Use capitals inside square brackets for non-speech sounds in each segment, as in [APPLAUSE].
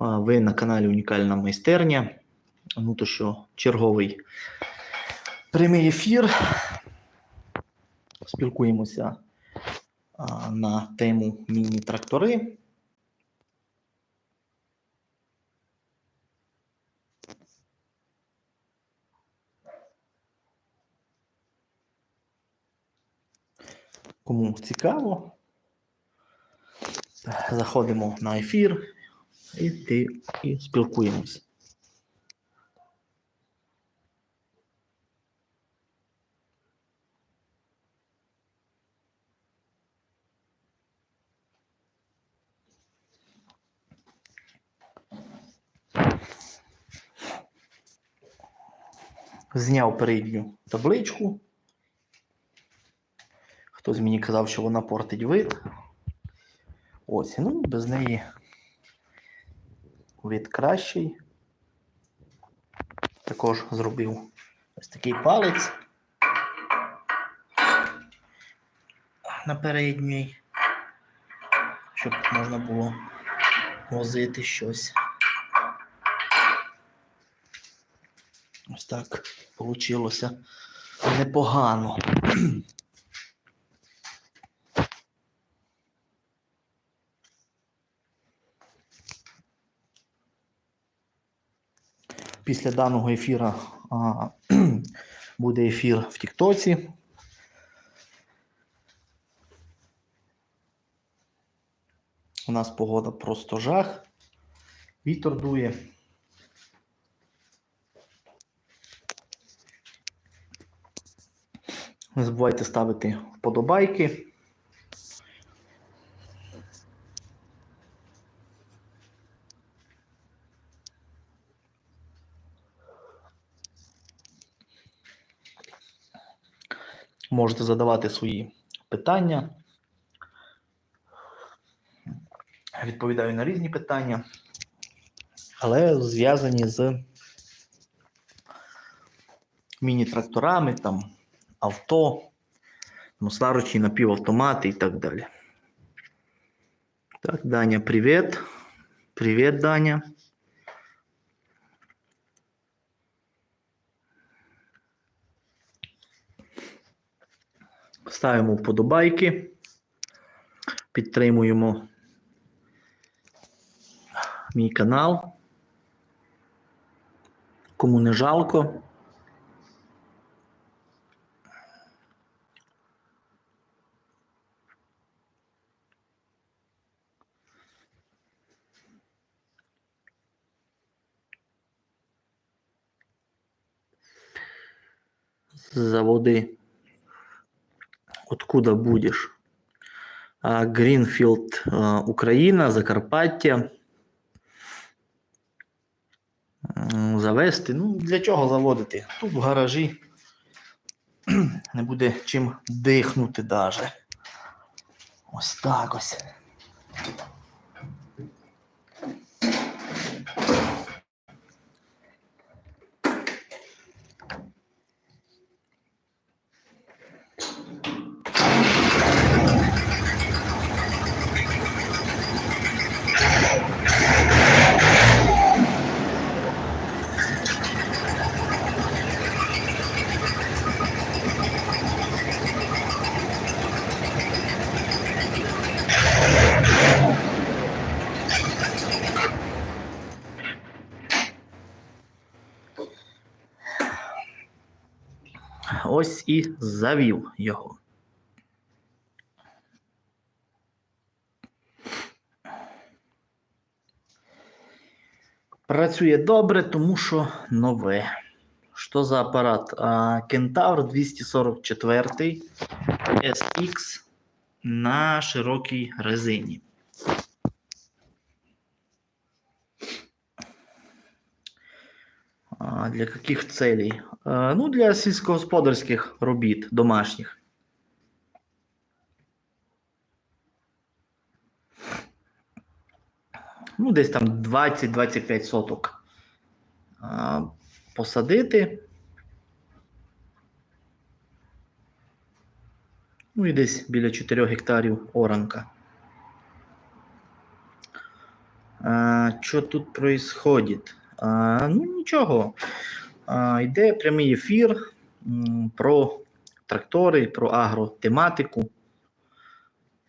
ви на каналі Унікальна майстерня. Ну то що, черговий прямий ефір. Спілкуємося на тему міні-трактори. Кому цікаво, заходимо на ефір і, ти, і спілкуємося. Зняв передню табличку. Хтось мені казав, що вона портить вид. Ось, ну, без неї вид кращий. Також зробив ось такий палець на передній, щоб можна було возити щось. Ось так вийшло непогано. Після даного ефіра а, [CLEARS THROAT] буде ефір в Тіктоці. У нас погода просто жах. Вітер дує. Не забувайте ставити вподобайки. Можете задавати свої питання. Відповідаю на різні питання, але зв'язані з міні-тракторами, там, авто, ну, напівавтомати і так далі. Так, Даня, привіт. Привіт, Даня. Ставимо вподобайки, підтримуємо мій канал. Кому не жалко. Заводи. Откуда будеш? Гринфилд, Україна, Закарпаття. Завести. Ну, для чого заводити? Тут в гаражі [CLEARS THROAT] не буде чим дихнути даже. Ось так ось. Ось і завів його. Працює добре, тому що нове. Що за апарат? Кентавр 244 SX на широкій резині. Для яких целей? Ну, для сільськогосподарських робіт домашніх. Ну, десь там 20-25 соток посадити. Ну і десь біля 4 гектарів оранка. Що тут происходит? Ну, нічого. Йде прямий ефір про трактори, про агротематику.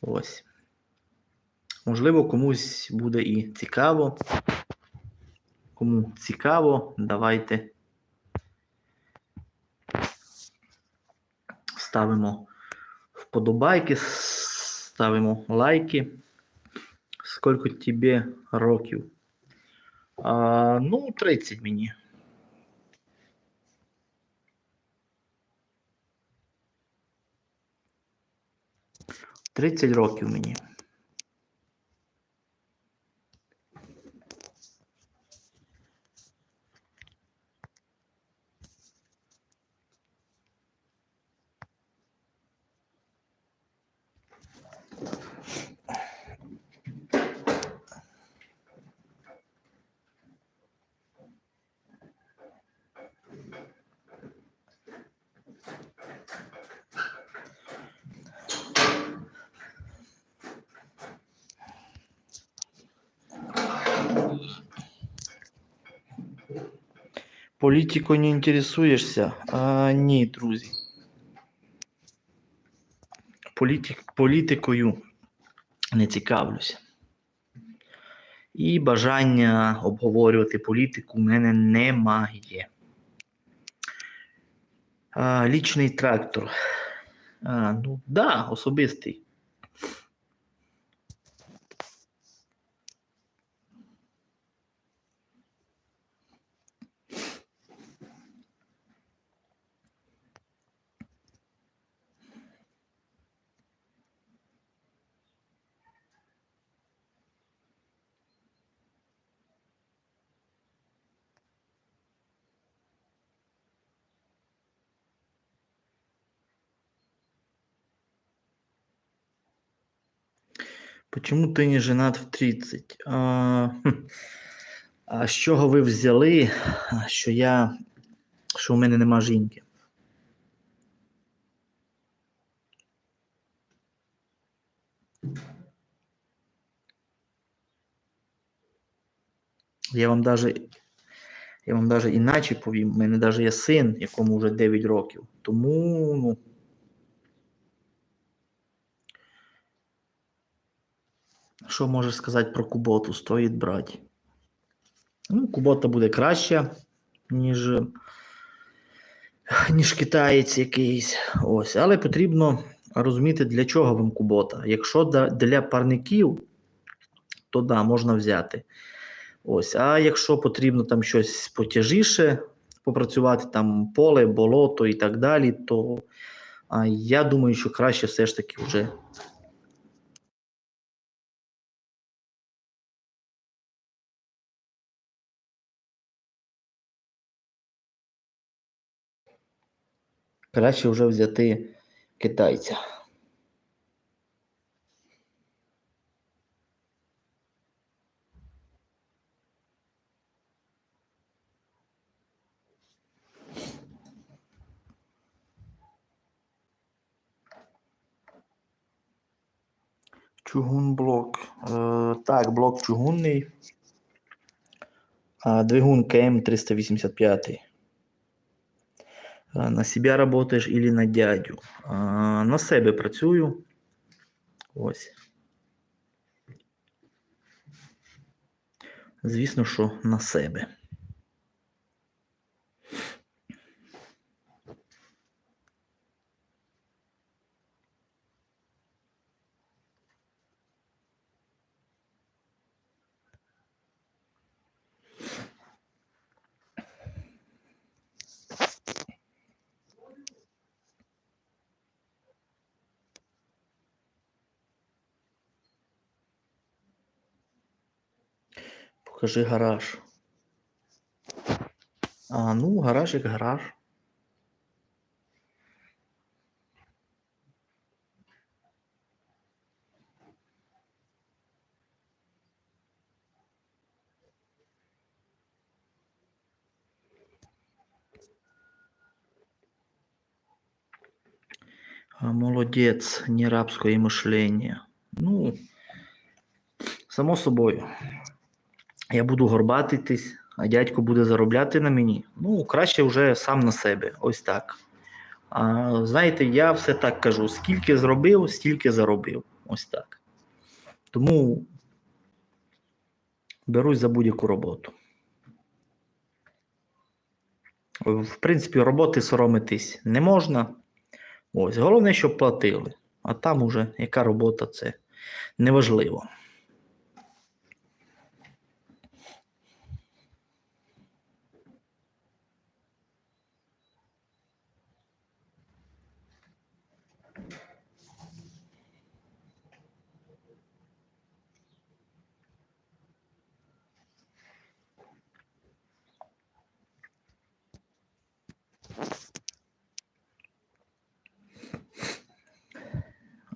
Ось. Можливо, комусь буде і цікаво. Кому цікаво, давайте ставимо вподобайки, ставимо лайки. Скільки тобі років? А, ну, 30 мені. Тридцять років мені. Політикою не інтересуєшся? А, ні, друзі. Політик, політикою не цікавлюся. І бажання обговорювати політику в мене немає. А, лічний трактор. А, ну, да, особистий. Почему ти не женат в 30? А, а з чого ви взяли, що я, що у мене нема жінки? Я вам даже, я вам даже іначе повім, у мене даже є син, якому вже 9 років. Тому, ну. Що можеш сказати про Куботу? Стоїть брати. Ну, Кубота буде краща, ніж, ніж китаєць якийсь. Ось. Але потрібно розуміти, для чого вам Кубота. Якщо для парників, то да, можна взяти. Ось. А якщо потрібно там щось потяжіше попрацювати, там поле, болото і так далі, то я думаю, що краще все ж таки вже краще вже взяти китайця. Чугунблок. Е, так, блок чугунний. А, двигун КМ385. А, На себя работаешь или на дядю? А, На себе працюю. Ось. Звісно, що на себе. Покажи гараж. А, ну, гараж як гараж. А, Молодець, не рабське мишлення. Ну, само собою. Я буду горбатитись, а дядько буде заробляти на мені. Ну, краще вже сам на себе. Ось так. А, знаєте, я все так кажу: скільки зробив, стільки заробив. Ось так. Тому берусь за будь-яку роботу. В принципі, роботи соромитись не можна. Ось, головне, щоб платили. А там уже яка робота це неважливо.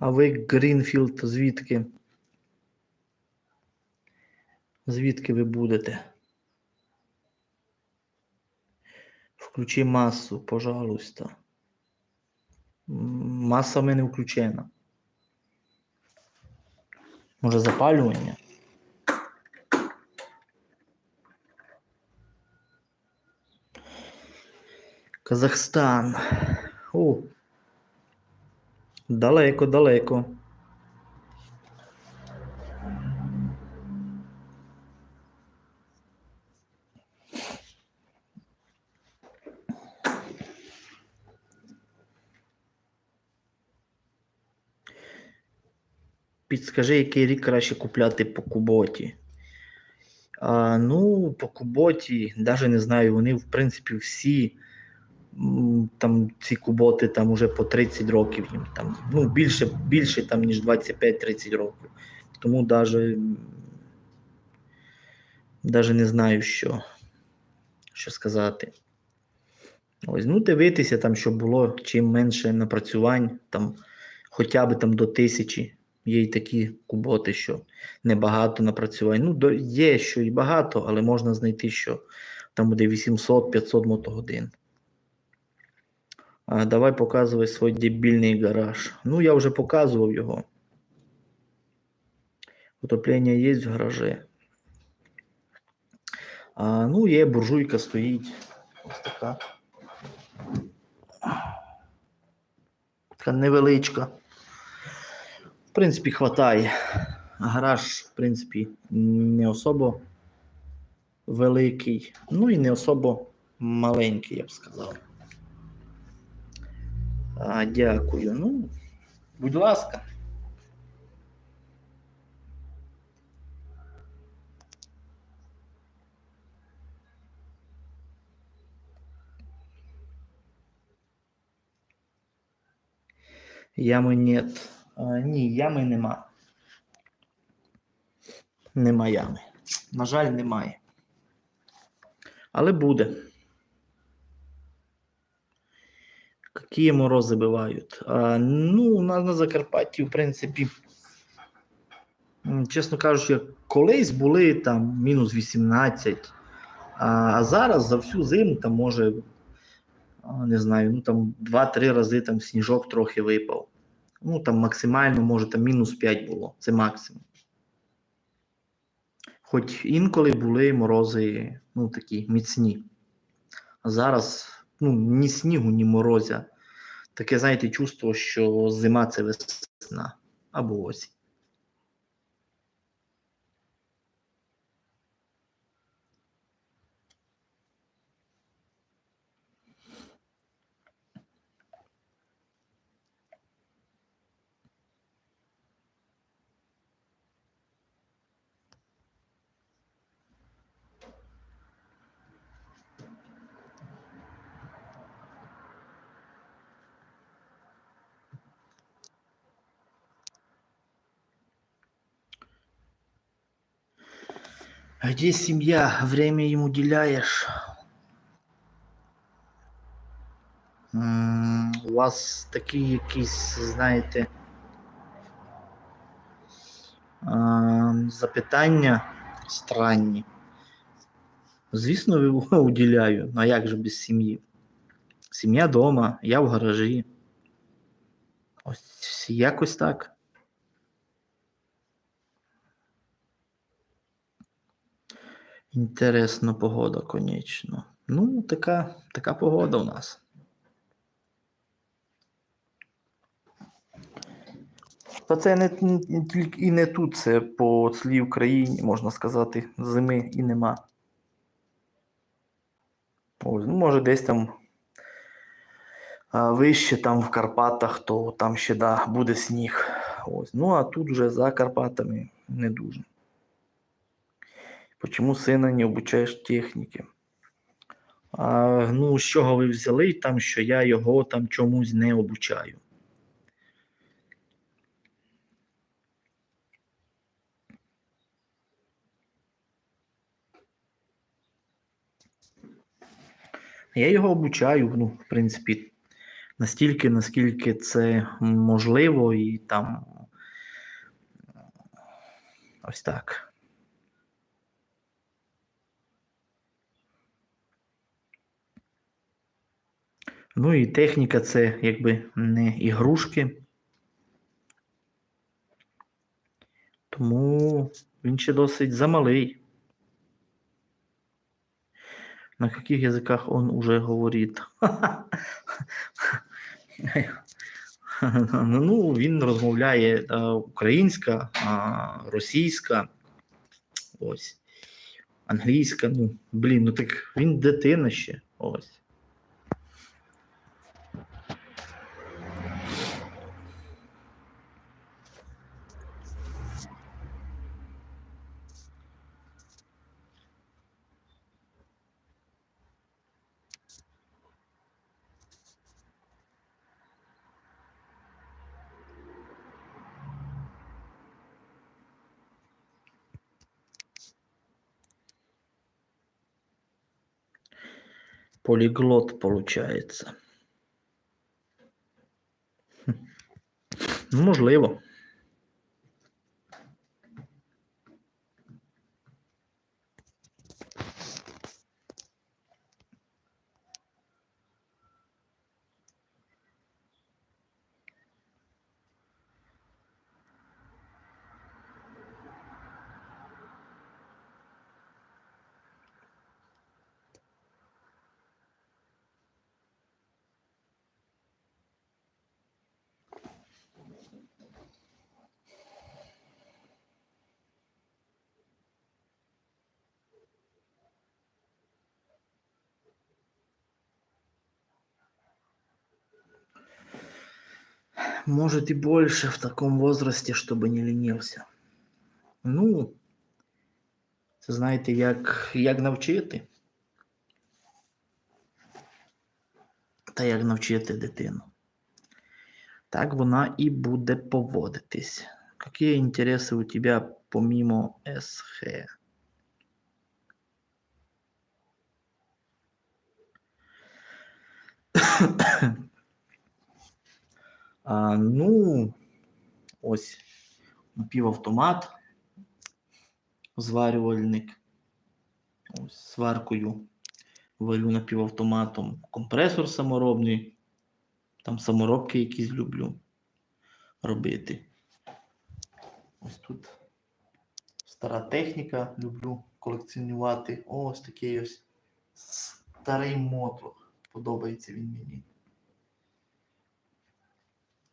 А ви Грінфілд звідки? Звідки ви будете? Включи масу, пожалуйста. Маса в мене включена. Може запалювання? Казахстан. О, далеко, далеко. Підскажи, який рік краще купляти по куботі. А, ну, по куботі, навіть не знаю, вони, в принципі, всі там ці куботи там уже по 30 років їм там, ну, більше, більше там, ніж 25-30 років. Тому навіть, навіть не знаю, що, що сказати. Ось, ну, дивитися, там, щоб було чим менше напрацювань, там, хоча б там до тисячі. Є й такі куботи, що небагато напрацювань. Ну, є що і багато, але можна знайти, що там буде 800-500 мотогодин. Давай показуй свій дебільний гараж. Ну, я вже показував його. Отоплення є в гаражі. А, ну, є буржуйка стоїть. Ось така. Така невеличка. В принципі, хватає. Гараж, в принципі, не особо великий, ну і не особо маленький, я б сказав. А, дякую. Ну, будь ласка. Ями нет. А, ні, ями нема. Нема ями. На жаль, немає. Але буде. Які морози бувають? А, ну, у нас на Закарпатті, в принципі, чесно кажучи, колись були там мінус 18, а, а зараз за всю зиму там може, не знаю, ну там 2-3 рази там сніжок трохи випав. Ну, там максимально, може, там мінус 5 було. Це максимум. Хоч інколи були морози, ну, такі міцні. А зараз ну, ні снігу, ні морозя. Таке, знаєте, чувство, що зима це весна або осінь. Где семья? Время им уделяешь? У вас такі якісь, знаєте, а, запитання странні. Звісно, [LAUGHS] уділяю. А як же без сім'ї? Сім'я вдома, я в гаражі. Ось якось так. Інтересна погода, конечно. Ну, така, така погода у нас. Та це не, і не тут, це по цілій Україні, можна сказати, зими і нема. Ось, ну, може, десь там вище, там в Карпатах, то там ще да, буде сніг. Ось. Ну, а тут вже за Карпатами не дуже. Почому сина не обучаєш техніки? А, ну, з чого ви взяли там, що я його там чомусь не обучаю? Я його обучаю, ну, в принципі, настільки, наскільки це можливо, і там ось так. Ну і техніка це якби не ігрушки. Тому він ще досить замалий. На каких языках он уже говорит? [LAUGHS] Ну, він розмовляє е, українська, російська, ось, англійська. Ну, блін, ну так він дитина ще. Ось. Полиглот получается. Ну, можливо. Может и больше в таком возрасте, чтобы не ленився. Ну, це знаєте, як, як навчити. Та як навчити дитину. Так вона і буде поводитись. Які інтереси у тебе помимо СХ? А, ну, ось напівавтомат, зварювальник. Ось сваркою варю напівавтоматом. Компресор саморобний. Там саморобки якісь люблю робити. Ось тут стара техніка люблю колекціонувати. Ось такий ось старий мотор. Подобається він мені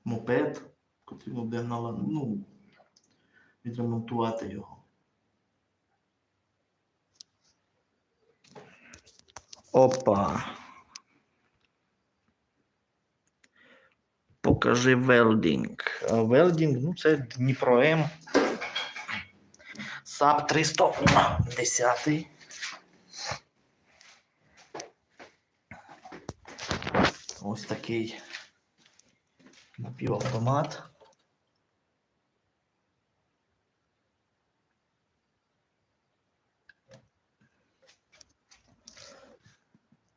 мопед, потрібно буде ну, відремонтувати його. Опа. Покажи велдінг. А Велдінг, ну це Дніпро М. САП 310. Ось такий напівавтомат.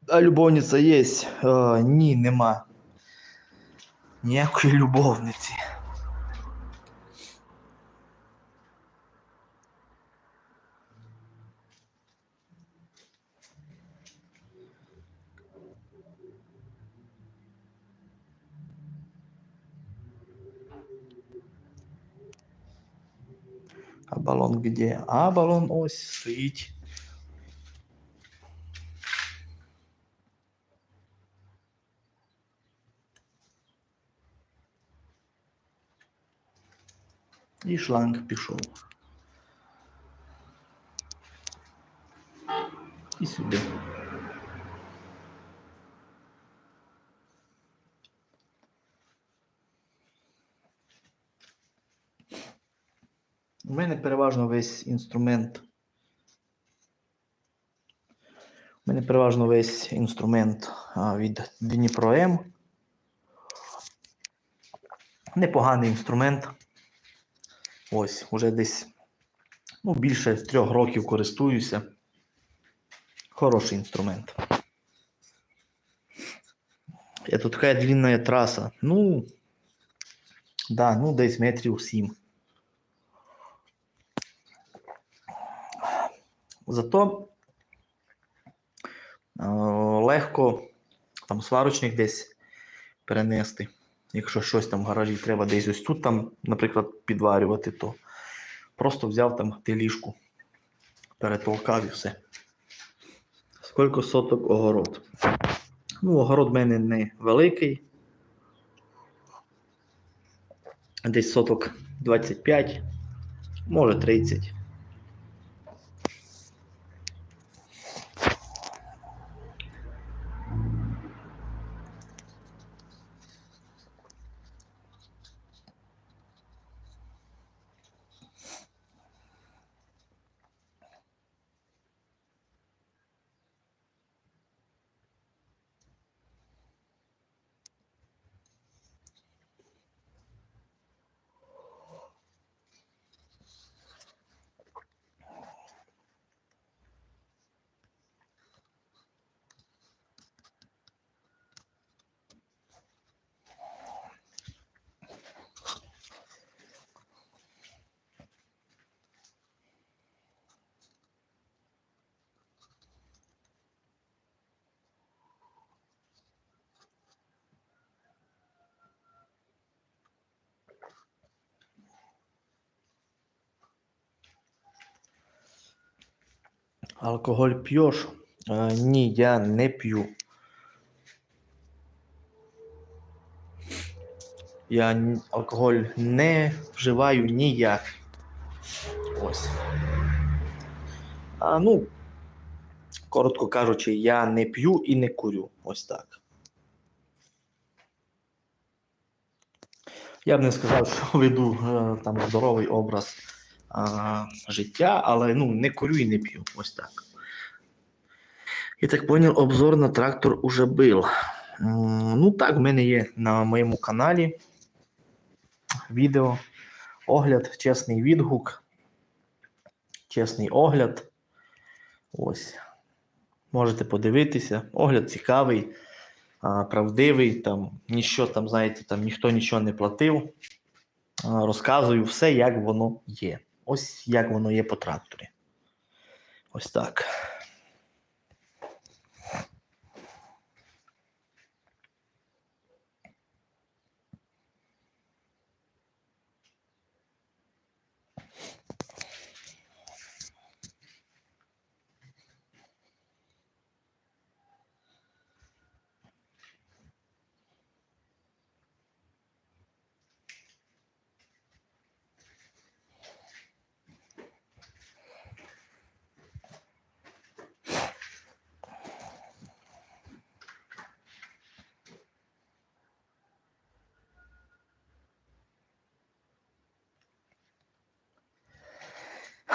А любовниця є? А, ні, нема. Ніякої любовниці. балон где? А балон ось стоит и шланг пішов. и сюда. У мене переважно весь інструмент. У мене переважно весь інструмент від Дніпро М. Непоганий інструмент. Ось, уже десь ну, більше трьох років користуюся. Хороший інструмент. Тут така длинна траса. Ну, да, ну десь метрів сім. Зато е, легко там сварочник десь перенести. Якщо щось там в гаражі треба десь ось тут, там, наприклад, підварювати, то просто взяв там теліжку, перетолкав і все. Скільки соток огород? Ну, огород в мене не великий. Десь соток 25, може 30. Алкоголь п'єш? Е, ні, я не п'ю. Я алкоголь не вживаю ніяк. Ось. А, ну, коротко кажучи, я не п'ю і не курю. Ось так. Я б не сказав, що веду е, там здоровий образ а, життя, але ну, не курю і не п'ю. Ось так. Я так понял, обзор на трактор уже был. Ну так, в мене є на моєму каналі відео, огляд, чесний відгук, чесний огляд. Ось. Можете подивитися. Огляд цікавий, правдивий, там ніщо там, знаєте, там ніхто нічого не платив. Розказую все, як воно є. Ось як воно є по тракторі. Ось так.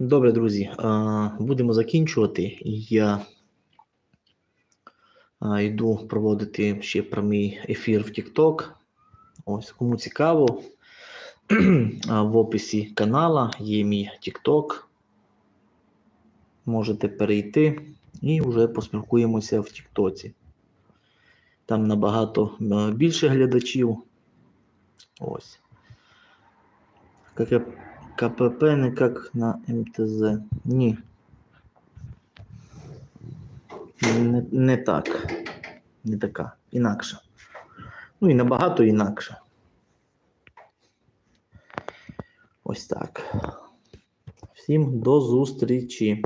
Добре, друзі, будемо закінчувати. Я йду проводити ще прямий ефір в TikTok. Ось, кому цікаво, [CLEARS THROAT] в описі канала є мій TikTok. Можете перейти і вже поспілкуємося в TikTok. Там набагато більше глядачів. Ось. КК КПП не як на МТЗ. Ні. Не, не так. Не така. Інакше. Ну і набагато інакше. Ось так. Всім до зустрічі.